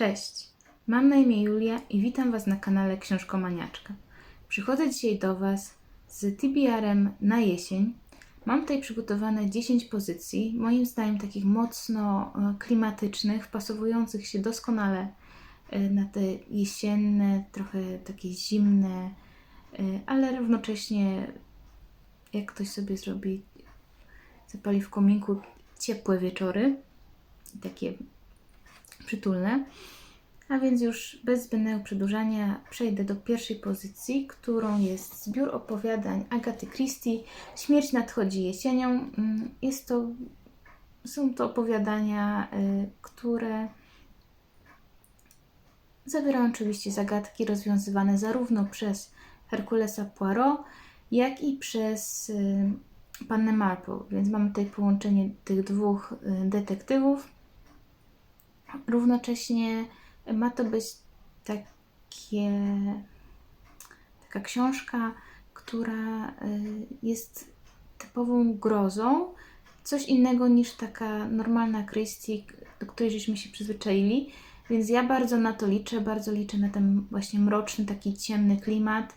Cześć, mam na imię Julia i witam Was na kanale Książkomaniaczka. Przychodzę dzisiaj do Was z TBR-em na jesień. Mam tutaj przygotowane 10 pozycji, moim zdaniem takich mocno e, klimatycznych, wpasowujących się doskonale e, na te jesienne, trochę takie zimne, e, ale równocześnie jak ktoś sobie zrobi, zapali w kominku ciepłe wieczory, takie przytulne. A więc już bez zbędnego przedłużania przejdę do pierwszej pozycji, którą jest zbiór opowiadań Agaty Christie. Śmierć nadchodzi jesienią. Mm, Jest to, są to opowiadania, y, które zawierają oczywiście zagadki rozwiązywane zarówno przez Herkulesa Poirot, jak i przez y, Pannę Marple. Więc mamy tutaj połączenie tych dwóch y, detektywów. Równocześnie ma to być takie, taka książka, która y, jest typową grozą, coś innego niż taka normalna Christie, do której żeśmy się przyzwyczaili. Więc ja bardzo na to liczę, bardzo liczę na ten właśnie mroczny, taki ciemny klimat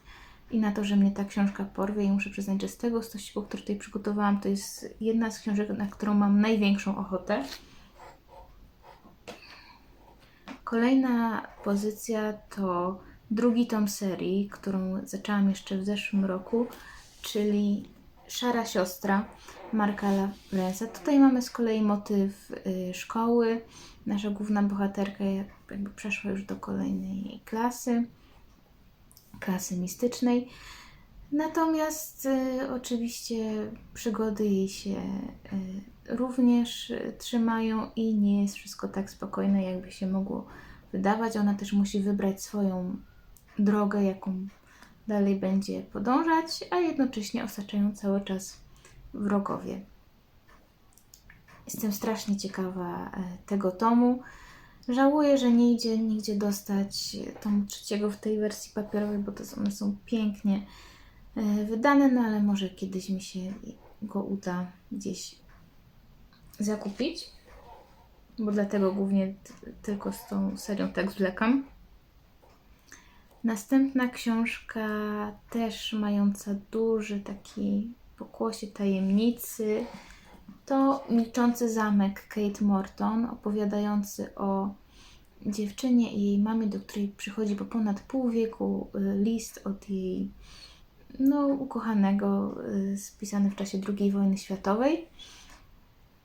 i na to, że mnie ta książka porwie. I muszę przyznać, że z tego stosunku, który tutaj przygotowałam, to jest jedna z książek, na którą mam największą ochotę. Kolejna pozycja to drugi tom serii, którą zaczęłam jeszcze w zeszłym roku, czyli Szara Siostra Marka Lawrensa. Tutaj mamy z kolei motyw y, szkoły. Nasza główna bohaterka jakby przeszła już do kolejnej klasy, klasy mistycznej. Natomiast y, oczywiście przygody jej się y, również trzymają i nie jest wszystko tak spokojne, jakby się mogło wydawać. Ona też musi wybrać swoją drogę, jaką dalej będzie podążać, a jednocześnie osaczają cały czas wrogowie. Jestem strasznie ciekawa e, tego tomu. Żałuję, że nie idzie nigdzie dostać tomu trzeciego w tej wersji papierowej, bo to one są pięknie e, wydane, no ale może kiedyś mi się go uda gdzieś zakupić, bo dlatego głównie tylko z tą serią tak zwlekam. Następna książka, też mająca duży taki pokłosie tajemnicy, to Milczący Zamek Kate Morton, opowiadający o dziewczynie i jej mamie, do której przychodzi po ponad pół wieku y, list od jej no, ukochanego, y, spisany w czasie II wojny światowej.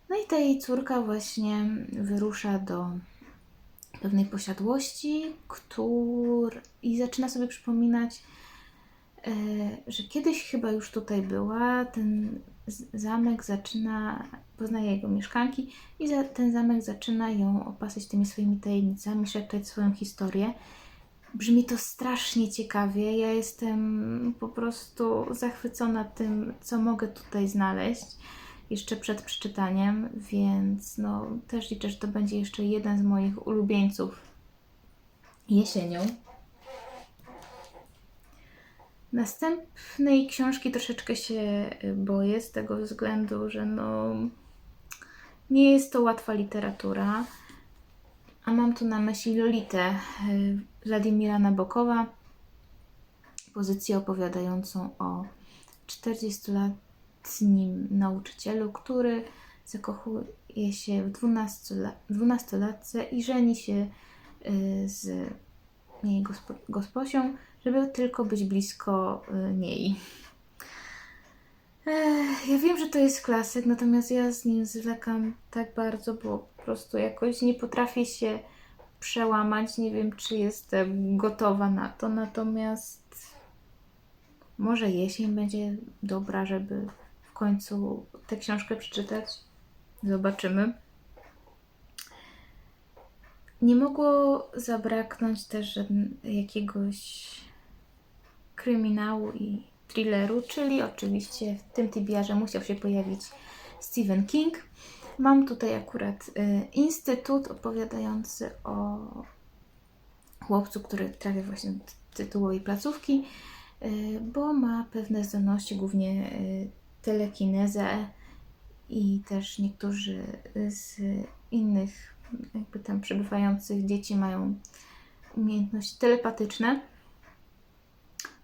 No i ta jej córka właśnie wyrusza do pewnej posiadłości, który i zaczyna sobie przypominać, e, że kiedyś chyba już tutaj była. Ten zamek zaczyna, poznaje jego mieszkanki i za, ten zamek zaczyna ją opasać tymi swoimi tajemnicami, szeptać swoją historię. Brzmi to strasznie ciekawie. Ja jestem po prostu zachwycona tym, co mogę tutaj znaleźć jeszcze przed przeczytaniem, więc no, też liczę, że to będzie jeszcze jeden z moich ulubieńców jesienią. Następnej książki troszeczkę się y, boję z tego względu, że no, nie jest to łatwa literatura. A mam tu na myśli Lolitę y, Władimira Nabokowa, pozycję opowiadającą o 40-letnim nauczycielu, który zakochuje się w 12 la- 12-latce i żeni się y, z jej gospo, gosposią, żeby tylko być blisko y, niej. Ja wiem, że to jest klasyk, natomiast ja z nim zwlekam tak bardzo, bo po prostu jakoś nie potrafię się przełamać. Nie wiem, czy jestem gotowa na to, natomiast może jesień będzie dobra, żeby w końcu tę książkę przeczytać. Zobaczymy. Nie mogło zabraknąć też jakiegoś kryminału i thrilleru, czyli oczywiście w tym TBR-ze musiał się pojawić Stephen King. Mam tutaj akurat y, Instytut opowiadający o chłopcu, który trafia właśnie do tytułowej placówki, y, bo ma pewne zdolności, głównie y, telekinezę i też niektórzy z innych jakby tam przebywających dzieci mają umiejętności telepatyczne.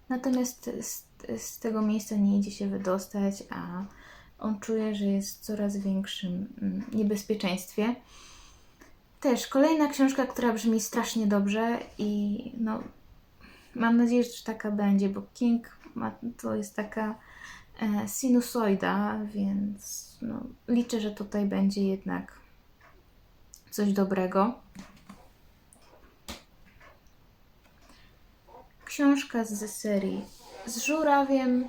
Natomiast z, z tego miejsca nie idzie się wydostać, a on czuje, że jest w coraz większym mm, niebezpieczeństwie. Też kolejna książka, która brzmi strasznie dobrze i no, mam nadzieję, że taka będzie, bo King ma, to jest taka e, sinusoida, więc no, liczę, że tutaj będzie jednak coś dobrego. Książka z serii z żurawiem,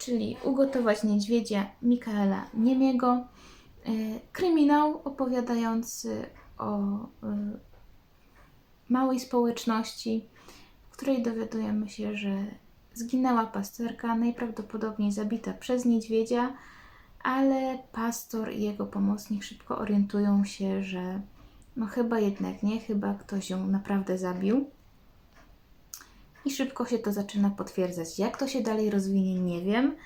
czyli Ugotować niedźwiedzia Mikaela Niemiego. E, Kryminał opowiadający o e, małej społeczności, w której dowiadujemy się, że zginęła pasterka, najprawdopodobniej zabita przez niedźwiedzia, ale pastor i jego pomocnik szybko orientują się, że no chyba jednak nie, chyba ktoś ją naprawdę zabił. I szybko się to zaczyna potwierdzać. Jak to się dalej rozwinie, nie wiem.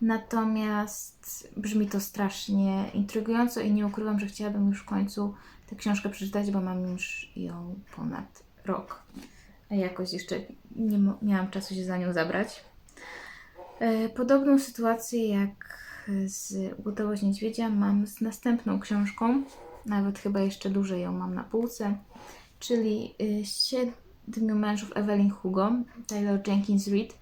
Natomiast brzmi to strasznie intrygująco i nie ukrywam, że chciałabym już w końcu tę książkę przeczytać, bo mam już ją ponad rok. A jakoś jeszcze nie miałam czasu się za nią zabrać. E, Podobną sytuację jak z Ugotować Niedźwiedzia mam z następną książką, nawet chyba jeszcze dłużej ją mam na półce, czyli Siedmiu mężów Evelyn Hugo, Taylor Jenkins Reid.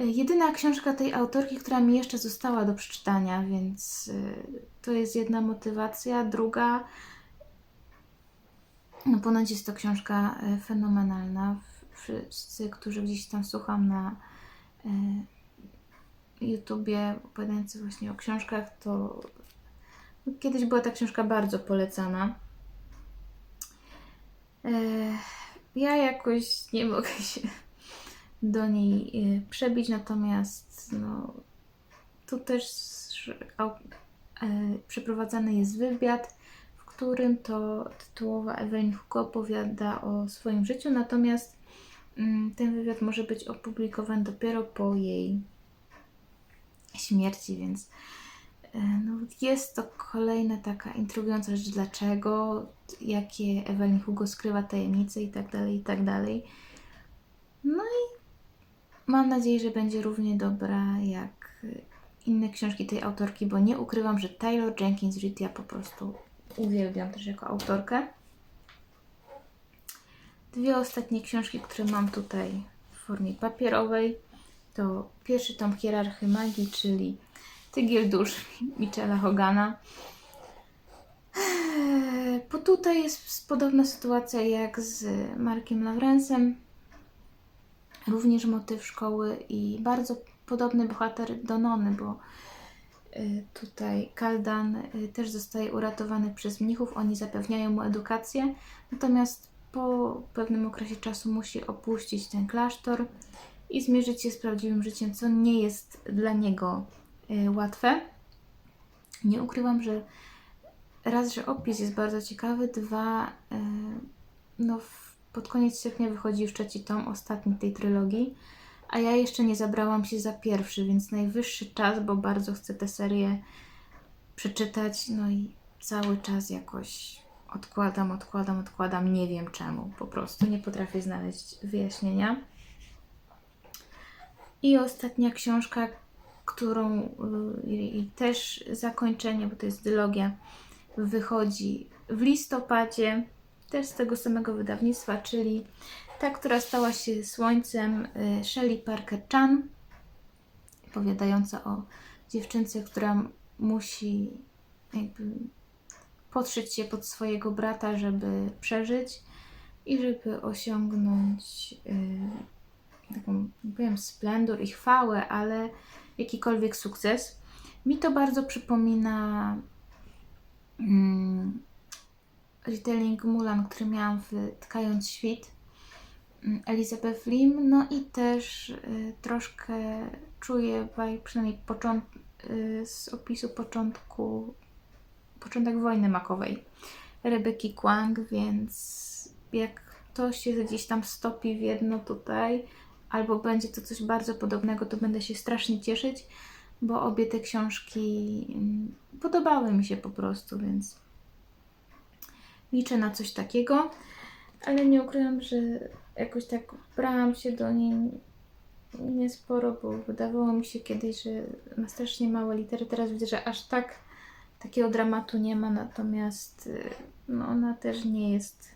Y, Jedyna książka tej autorki, która mi jeszcze została do przeczytania, więc y, to jest jedna motywacja. Druga, no ponoć jest to książka y, fenomenalna. Wszyscy, którzy gdzieś tam słucham na YouTubie opowiadający właśnie o książkach, to kiedyś była ta książka bardzo polecana. Ja jakoś nie mogę się do niej e, przebić, natomiast no, tu też e, przeprowadzany jest wywiad, w którym to tytułowa Evelyn Hugo opowiada o swoim życiu, natomiast mm, ten wywiad może być opublikowany dopiero po jej śmierci, więc no, jest to kolejna taka intrygująca rzecz, dlaczego, jakie Evelyn Hugo skrywa tajemnice i tak dalej, i tak dalej. No i mam nadzieję, że będzie równie dobra jak e, inne książki tej autorki, bo nie ukrywam, że Taylor Jenkins Reid ja po prostu uwielbiam też jako autorkę. Dwie ostatnie książki, które mam tutaj w formie papierowej, to pierwszy tom Hierarchy Magii, czyli Tygiel Dusz Michela Hogana. Eee, Bo tutaj jest podobna sytuacja jak z Markiem Lawrensem. Również motyw szkoły i bardzo podobny bohater do Nony, bo y, tutaj Kaldan y, też zostaje uratowany przez mnichów. Oni zapewniają mu edukację, natomiast po pewnym okresie czasu musi opuścić ten klasztor i zmierzyć się z prawdziwym życiem, co nie jest dla niego łatwe. Nie ukrywam, że raz, że opis jest bardzo ciekawy, dwa, y, no pod koniec sierpnia wychodzi już trzeci tom, ostatni tej trylogii, a ja jeszcze nie zabrałam się za pierwszy, więc najwyższy czas, bo bardzo chcę tę serię przeczytać, no i cały czas jakoś odkładam, odkładam, odkładam, nie wiem czemu, po prostu nie potrafię znaleźć wyjaśnienia. I ostatnia książka, którą y, i też zakończenie, bo to jest dylogia, wychodzi w listopadzie, też z tego samego wydawnictwa, czyli ta, która stała się słońcem y, Shelley Parker Chan, opowiadająca o dziewczynce, która musi jakby podszyć się pod swojego brata, żeby przeżyć i żeby osiągnąć y, taką, nie powiem, splendor i chwałę, ale jakikolwiek sukces. Mi to bardzo przypomina mm, retelling Mulan, który miałam w Tkając Świt mm, Elizabeth Lim, no i też y, troszkę czuję przynajmniej począt, y, z opisu początku, początek wojny makowej Rebeki Kwang, więc jak to się gdzieś tam stopi w jedno tutaj, albo będzie to coś bardzo podobnego, to będę się strasznie cieszyć, bo obie te książki mm, podobały mi się po prostu, więc liczę na coś takiego, ale nie ukrywam, że jakoś tak brałam się do niej niesporo, bo wydawało mi się kiedyś, że ma strasznie małe litery. Teraz widzę, że aż tak takiego dramatu nie ma, natomiast y, no, ona też nie jest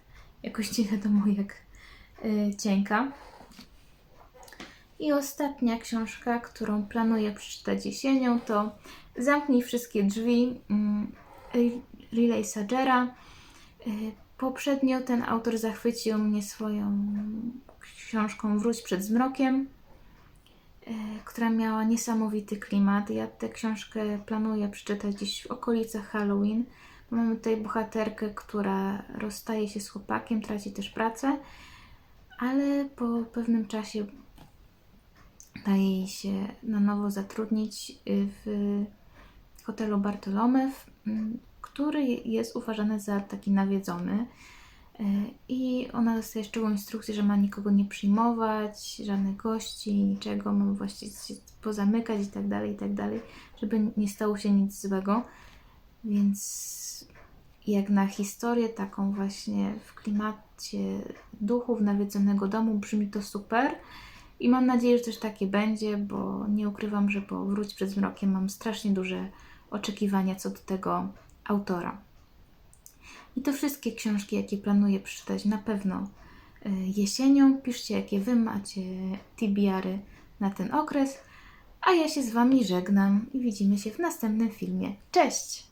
jakoś nie wiadomo jak y, cienka. I ostatnia książka, którą planuję przeczytać jesienią, to Zamknij wszystkie drzwi mm, Riley Sagera. Y, Poprzednio ten autor zachwycił mnie swoją książką Wróć przed zmrokiem, y, która miała niesamowity klimat. Ja tę książkę planuję przeczytać gdzieś w okolicach Halloween. Mamy tutaj bohaterkę, która rozstaje się z chłopakiem, traci też pracę, ale po pewnym czasie daje jej się na nowo zatrudnić y, w hotelu Bartolomew, mm, który jest uważany za taki nawiedzony. Y, I ona dostaje szczegółową instrukcję, że ma nikogo nie przyjmować, żadnych gości, niczego, ma właściwie się pozamykać i tak dalej, i tak dalej, żeby nie stało się nic złego. Więc jak na historię taką właśnie w klimacie duchów nawiedzonego domu brzmi to super. I mam nadzieję, że też takie będzie, bo nie ukrywam, że po Wróć przed zmrokiem mam strasznie duże oczekiwania co do tego autora. I to wszystkie książki, jakie planuję przeczytać na pewno y, jesienią. Piszcie, jakie Wy macie TBR-y na ten okres. A ja się z Wami żegnam i widzimy się w następnym filmie. Cześć!